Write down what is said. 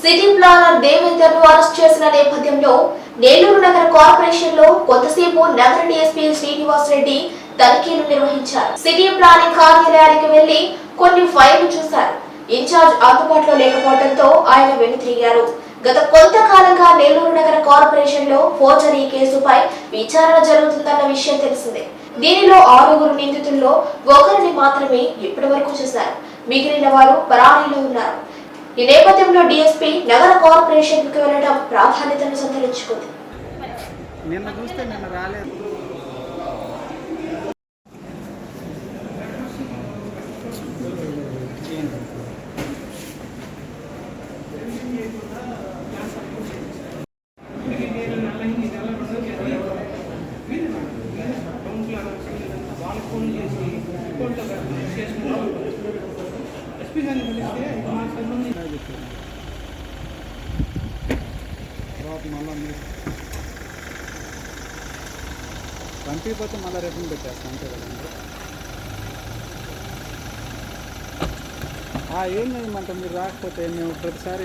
City planar దేవేందర్ను arrest చేసిన నేపథ్యంలో నెల్లూరు నగర కార్పొరేషన్లో కొంతసేపు నగర డీఎస్పీ శ్రీనివాస్ రెడ్డి తనిఖీలు నిర్వహించారు. సిటీ ప్లానింగ్ కార్యాలయానికి వెళ్ళి కొన్ని ఫైళ్ళు చూశారు. ఇన్ఛార్జ్ అందుబాటులో లేకపోవడంతో ఆయన వెనుతిరిగారు. గత కొంతకాలంగా నెల్లూరు నగర కార్పొరేషన్లో ఫోర్జరీ కేసుపై విచారణ జరుగుతుందన్న విషయం తెలిసిందే. దీనిలో ఆరుగురు నిందితుల్లో ఒకరిని మాత్రమే ఇప్పటి వరకు చేశారు. మిగిలిన వారు పరారీలో ఉన్నారు. ఈ నేపథ్యంలో డీఎస్పీ నగర కార్పొరేషన్కు వెళ్ళడం ప్రాధాన్యతను సంతరించుకుంది. నిన్న చూస్తే నిన్న రాలేదు. వాళ్ళకి ఫోన్ చేసి కోర్టులో చేసుకున్నాం ఎస్పీ గారిని పిలిస్తే మా సంబంధించి పంపిపోతే మళ్ళీ రిటర్న్ పెట్టేస్తాం అంతే కదండి ఏం లేదన్నమాట మీరు రాకపోతే మేము ప్రతిసారి